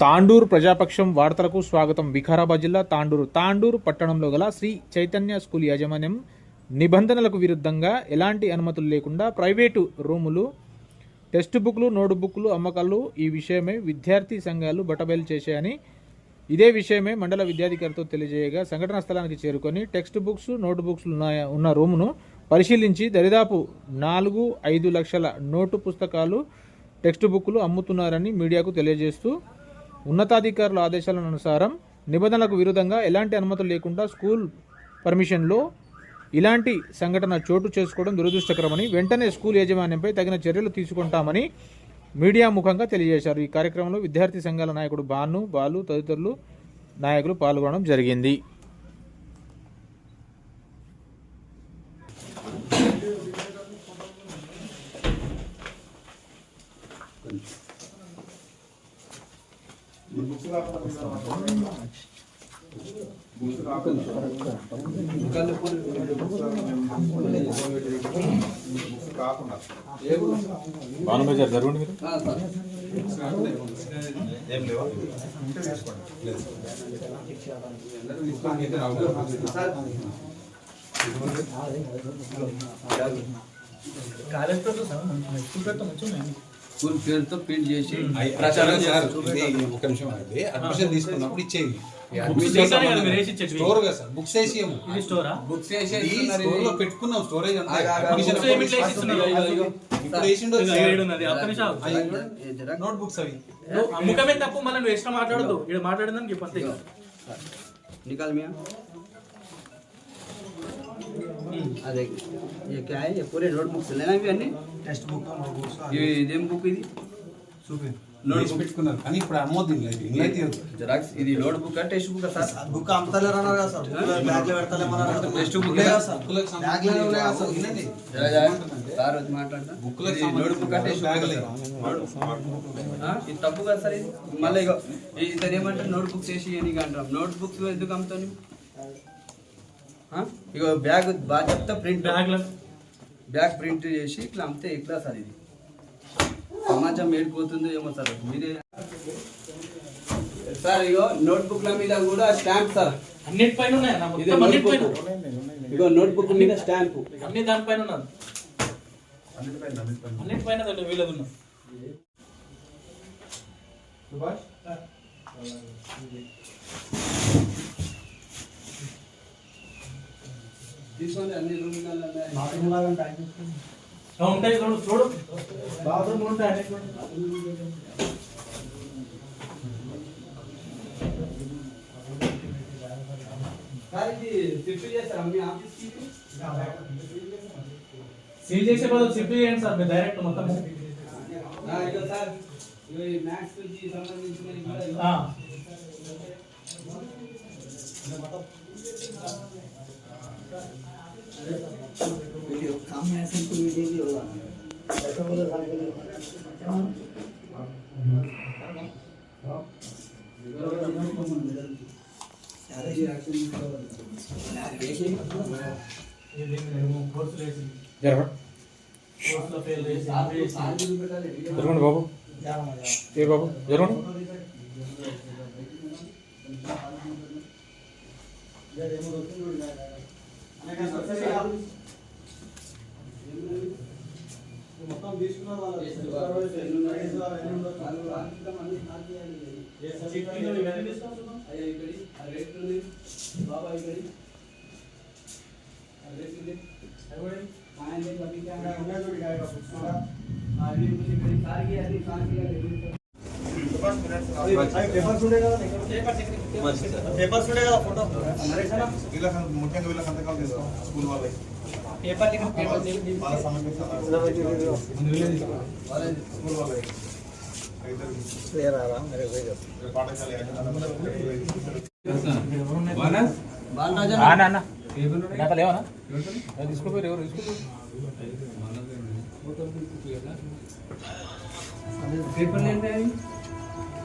తాండూరు ప్రజాపక్షం వార్తలకు స్వాగతం. వికారాబాద్ జిల్లా తాండూరు. తాండూరు పట్టణంలో గల శ్రీ చైతన్య స్కూల్ యాజమాన్యం నిబంధనలకు విరుద్ధంగా ఎలాంటి అనుమతులు లేకుండా ప్రైవేటు రూములు టెక్స్ట్ బుక్లు నోట్ బుక్లు అమ్మకాలు ఈ విషయమే విద్యార్థి సంఘాలు బటబయలు చేశాయని ఇదే విషయమే మండల విద్యాధికారితో తెలియజేయగా సంఘటనా స్థలానికి చేరుకొని టెక్స్ట్ బుక్స్ నోట్ బుక్స్ ఉన్న ఉన్న రూమును పరిశీలించి దరిదాపు నాలుగు ఐదు లక్షల నోటు పుస్తకాలు టెక్స్ట్ బుక్లు అమ్ముతున్నారని మీడియాకు తెలియజేస్తూ ఉన్నతాధికారుల ఆదేశాల అనుసారం నిబంధనలకు విరుద్ధంగా ఎలాంటి అనుమతులు లేకుండా స్కూల్ పర్మిషన్లో ఇలాంటి సంఘటన చోటు చేసుకోవడం దురదృష్టకరమని వెంటనే స్కూల్ యాజమాన్యంపై తగిన చర్యలు తీసుకుంటామని మీడియా ముఖంగా తెలియజేశారు. ఈ కార్యక్రమంలో విద్యార్థి సంఘాల నాయకుడు బాను బాలు తదితరులు నాయకులు పాల్గొనడం జరిగింది. బాను బజార్ జరగండి మీరు? కాలేజ్ పేరుతో సార్ మంచి స్కూల్ పేరుతో మంచిగా ఉన్నాయి స్కూల్ పేరుతో ప్రింట్ చేసి ప్రచారం ఒక నిమిషం అయితే అడ్మిషన్ తీసుకున్నప్పుడు ఇచ్చేవి బుక్స్ పెట్టుకున్నాం స్టోరేజ్ నోట్ బుక్స్ అవి. అమ్ముకమే తప్పు మనం నువ్వు ఎక్స్ట్రా మాట్లాడదు ఇక్కడ మాట్లాడిందని చెప్పంతే అదే క్యా పూరే నోట్ బుక్స్ లేనా ఇవన్నీ టెక్స్ట్ బుక్ నోట్ బుక్స్ ఇదేం బుక్ ఇది? చూపి నోట్స్ పెట్టుకున్నారు కానీ ఇప్పుడు అమ్మొద్దు జిరాక్స్ ఇది note book text book book అమ్ముతలేరు బుక్ లేదా బుక్లో నోట్ బుక్ టెక్స్ట్ బుక్ ఇది తప్పు కదా సార్ ఇది? మళ్ళీ ఇతను ఏమంటారు నోట్ బుక్ చేసి అని అంటాం నోట్ బుక్ ఎందుకు అమ్ముతాను ఆ? ఇగో బ్యాగ్ బాగా చెప్తా ప్రింట్. బ్యాగ్లో బ్యాగ్ ప్రింట్ చేసి ఇట్లా అమ్మితే ఇట్లా సార్ ఇది? సమాజం ఏడిపోతుందో ఏమో సార్ మీరే. సార్ ఇగో నోట్ బుక్ల మీద కూడా స్టాంప్ సార్. అన్నిటిపైన ఉన్నాయి? అన్న, ఇదే మొత్తం నోట్ అన్నిటిపైన బుక్ ఇగో నోట్ బుక్ మీద స్టాంప్. అన్ని దానిపైన ఉన్నది. అన్నిటిపైన దాంట్లో వీలది ఉన్నది తీసుకోండి అన్ని రూమ్లలో ఆ, ఉంటాయి చూడు చూడు బాత్రూమ్ ఉంటాయి అన్నిట్లో. సార్ ఇది షిఫ్ట్ చేస్తారా మీ ఆఫీస్కి సీల్ చేసే బదులు షిఫ్ట్ చేయండి సార్ మీరు డైరెక్ట్ మొత్తం ఆ, ఇగో సార్ ఇగో ఈ మ్యాథ్స్కి సంబంధించినవి కూడా ఇగో. ఆ. ఇది మేము కోర్సులు వేసి జరగండి కోర్సులో ఫెయిల్ చేసి అవి చేసి జరగండి బాబు ఏ బాబు జరగండి మొత్తం తీసుకున్నారు వాళ్ళు చిట్టీలు ఇవన్నీ తీసుకొస్తున్నాం. అయ్యా ఇక్కడి ఆ రేట్ ఉంది బాబా ఇక్కడి ఆ రేట్ ఉంది ఎవరి? ఆయన అవి క్యామెరా ఉన్నాయి చూడు ఇక ఇక్కడ books కూడా. ఆ రేట్ ఉంది ఇక్కడి కార్కి అది కార్కి అది అది పేపర్స్ ఉండే కదా ఫోటో వీళ్ళకి ముఖ్యంగా వీళ్ళకి సంతకాలు తీసుకో స్కూల్ వాళ్ళకి పేపర్ వాళ్ళ సమర్పిస్తారు స్కూల్ వాళ్ళకి లేవనా తీసుకోపోయారు ఎవరు తీసుకోపోయారు పేపర్లు ఏంటి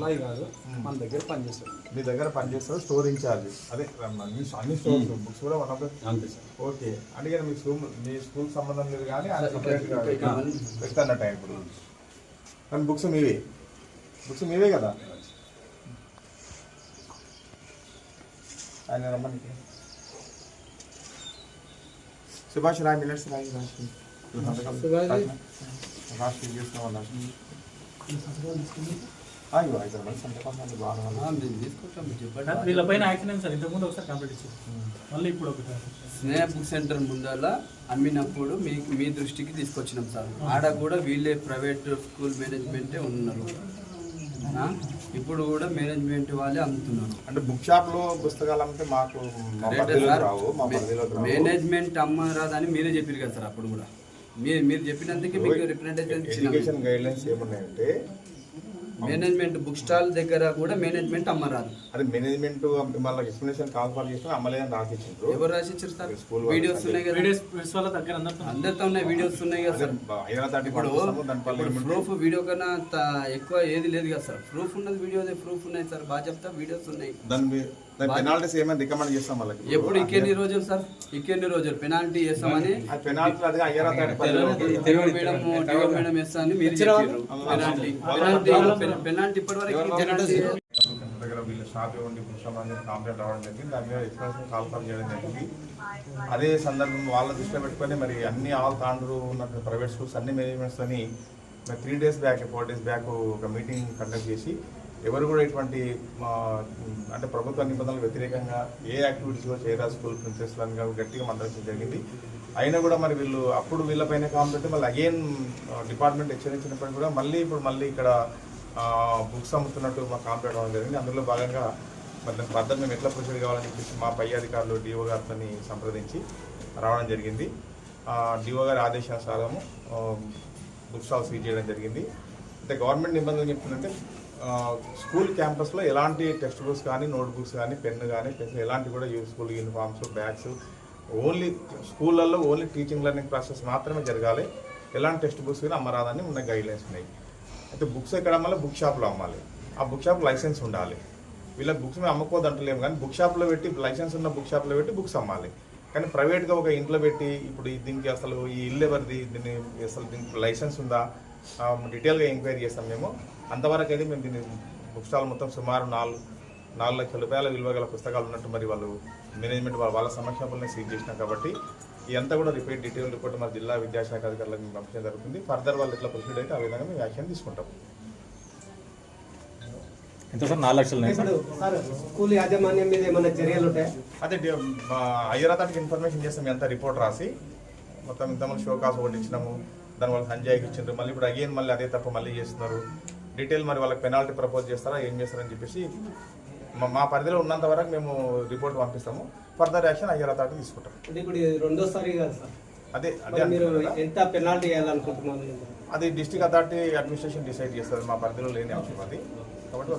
ఎంప్లాయీ కాదు మన దగ్గర పనిచేస్తాడు మీ దగ్గర పనిచేస్తారు స్టోర్ ఇన్ఛార్జ్ అదే అన్ని అన్ని స్టోర్స్ బుక్స్ కూడా వన్ ఆఫ్ అంతే సార్. ఓకే. అంటే మీ స్కూల్ మీ స్కూల్ సంబంధం లేదు కానీ అన్నట్టు ఆయన ఇప్పుడు. కానీ బుక్స్ మీవే. బుక్స్ మీవే కదా? ఆయన రమ్మని సుభాష్ రాయ్ మినిట్స్ రాయి రాసి రాసి చేస్తున్నాం అయ్యో అయితే సంతకం మళ్ళీ బాగా ఆ, మేము తీసుకుంటాం మీరు చెప్పండి. వీళ్ళ పైన యాక్షన్ అయింది సార్ ఇంతకుముందు ఒకసారి కంప్లీట్ ఇచ్చారు మళ్ళీ ఇప్పుడు ఒకటి స్నేహ బుక్ సెంటర్ ముందర అమ్మినప్పుడు మీ మీ దృష్టికి తీసుకొచ్చినాం సార్. ఆడ కూడా వీళ్ళే ప్రైవేట్ స్కూల్ మేనేజ్మెంటే ఉన్నారు? ఇప్పుడు కూడా మేనేజ్మెంట్ వాళ్ళే అమ్ముతున్నారు. అంటే బుక్ షాప్లో పుస్తకాలు అమ్మితే మాకు మేనేజ్మెంట్ అమ్మరాదని మీరే చెప్పారు కదా సార్ అప్పుడు కూడా. మీరు మీరు చెప్పినందుకే మీకు రిప్రజెంటేషన్ ఎడ్యుకేషన్ గైడ్ లైన్స్ ఏమున్నాయంటే మేనేజ్మెంట్ బుక్ స్టాల్ దగ్గర కూడా మేనేజ్మెంట్ అమ్మరాదు. అది మేనేజ్మెంట్ మళ్ళీ ఎక్స్ప్లెనేషన్ కాల్ఫర్ చేసిన అమ్మలేదని రాసిచ్చిండ్రు. ఎవరు రాసిచ్చారు సార్? స్కూల్ వీడియోస్ ఉన్నాయి కదా. వీడియోస్ ప్రెస్ వాళ్ళ దగ్గర అందరితో అందరితో ఉన్నాయి వీడియోస్ ఉన్నాయి కదా సార్. ఐదు థర్టీ ఇప్పుడు ప్రూఫ్ వీడియో కన్నా త- ఎక్కువ ఏది లేదు కదా సార్. ప్రూఫ్ ఉన్నది వీడియో ప్రూఫ్ ఉన్నాయి సార్. బాగా చెప్తా వీడియోస్ ఉన్నాయి. దాని పెనాల్టీస్ ఏమైనా రికమెండ్ చేస్తాం వాళ్ళకి? ఎప్పుడు ఇంకెన్ని రోజులు సార్? ఇంకెన్ని రోజులు? పెనాల్టీ చేస్తామని ఆ పెనాల్టీ అది అయ్యారా తెలుగు మీడియం డిఓ మీడియం వేస్తా అని మీరు చెప్పారు పెనాల్టీ పెనాల్టీ పెనాల్టీ ఇప్పటి వరకు పెనాల్టీ దగ్గర వీళ్ళు షాప్ ఇవ్వండి పుస్తకం కంప్లైంట్ రావడం జరిగింది. దాని మీద ఎక్స్ప్లెనేషన్ కాల్ఫర్ చేయడం జరిగింది. అదే సందర్భం వాళ్ళ దృష్టిలో పెట్టుకొని మరి అన్ని ఆల్ తాండ్రు ఉన్న ప్రైవేట్ స్కూల్స్ అన్ని మేనేజ్మెంట్స్ అని మరి three days back four days back ఒక మీటింగ్ కండక్ట్ చేసి ఎవరు కూడా ఇటువంటి అంటే ప్రభుత్వ నిబంధనలకు వ్యతిరేకంగా ఏ యాక్టివిటీస్ కూడా చేయరాదు స్కూల్ ప్రిన్సెస్లను కానీ గట్టిగా మందరించడం జరిగింది. అయినా కూడా మరి వీళ్ళు అప్పుడు వీళ్ళపైన కాంప్లైంట్ మళ్ళీ అగైన్ డిపార్ట్మెంట్ హెచ్చరించినప్పటికీ కూడా మళ్ళీ ఇప్పుడు మళ్ళీ ఇక్కడ బుక్స్ అమ్ముతున్నట్టు మాకు కాంప్లైంట్ అవ్వడం జరిగింది. అందులో భాగంగా మరి దాని మేము ఎట్లా ప్రొసీడ్ కావాలని చెప్పేసి మా పై అధికారులు డిఓ గారితో సంప్రదించి రావడం జరిగింది. డిఓ గారి ఆదేశానుసారము బుక్ స్టాల్ సీజ్ చేయడం జరిగింది. అంటే గవర్నమెంట్ నిబంధనలు చెప్తుందంటే స్కూల్ క్యాంపస్లో ఎలాంటి టెక్స్ట్ బుక్స్ కానీ నోట్ బుక్స్ కానీ పెన్ను కానీ పెన్సిల్ ఎలాంటి కూడా యూస్ఫుల్ యూనిఫామ్స్ బ్యాగ్స్ ఓన్లీ స్కూళ్ళల్లో ఓన్లీ టీచింగ్ లెర్నింగ్ ప్రాసెస్ మాత్రమే జరగాలి. ఎలాంటి టెక్స్ట్ బుక్స్ కానీ అమ్మరాదని ఉన్న గైడ్లైన్స్ ఉన్నాయి. అయితే బుక్స్ ఎక్కడ అమ్మాలి బుక్ షాప్లో అమ్మాలి. ఆ బుక్ షాప్ లైసెన్స్ ఉండాలి. వీళ్ళకి బుక్స్ మేము అమ్ముకోదంటలేము కానీ బుక్ షాప్లో పెట్టి లైసెన్స్ ఉన్న బుక్ షాప్లో పెట్టి బుక్స్ అమ్మాలి. కానీ ప్రైవేట్గా ఒక ఇంట్లో పెట్టి ఇప్పుడు దీనికి అసలు ఈ ఇల్లు ఎవరిది? దీన్ని అసలు దీనికి లైసెన్స్ ఉందా? డీటెయిల్గా ఎంక్వైరీ చేస్తాం మేము. అంతవరకు అయితే మేము దీన్ని బుక్ స్టాల్ మొత్తం సుమారు నాలుగు నాలుగు లక్షల రూపాయల విలువ గల పుస్తకాలు ఉన్నట్టు మరి వాళ్ళు మేనేజ్మెంట్ వాళ్ళ వాళ్ళ సమక్షంలోనే సీజ్ చేసినాం కాబట్టి ఇదంతా కూడా రిపీట్ డీటెయిల్ రిపోర్ట్ మరి జిల్లా విద్యాశాఖ అధికారులకు మేము పంపించడం జరుగుతుంది. ఫర్దర్ వాళ్ళు ఎట్లా ప్రొసీడ్ అయితే ఆ విధంగా మేము యాక్షన్ తీసుకుంటాం. ఎంత సార్? నాలుగు లక్షలు ఇప్పుడు సార్ స్కూల్ యాజమాన్యం మీద ఏమైనా చర్యలు ఉంటాయి? అదే అయ్యరాతానికి ఇన్ఫర్మేషన్ చేస్తాం ఎంత రిపోర్ట్ రాసి మొత్తం ఇంతమంది షో కాస్ ఒకటి ఇచ్చినాము దాని వల్ల సంజయ్కి ఇచ్చిండ్రు. మళ్ళీ ఇప్పుడు అగైన్ మళ్ళీ అదే తప్ప మళ్ళీ చేస్తున్నారు. డీటెయిల్ మరి వాళ్ళకి పెనాల్టీ ప్రపోజ్ చేస్తారా? ఏం చేస్తారని చెప్పేసి మా- పరిధిలో ఉన్నంత వరకు మేము రిపోర్ట్ పంపిస్తాము. ఫర్దర్ యాక్షన్ అయ్యరాతాకి తీసుకుంటాం అంటే ఇప్పుడు రెండోసారి కదా సార్. అదే అదే మరి. ఎంత పెనాల్టీ అది డిస్ట్రిక్ట్ అథారిటీ అడ్మినిస్ట్రేషన్ డిసైడ్ చేస్తుంది. మా పరిధిలో లేని అంశం అది. కాబట్టి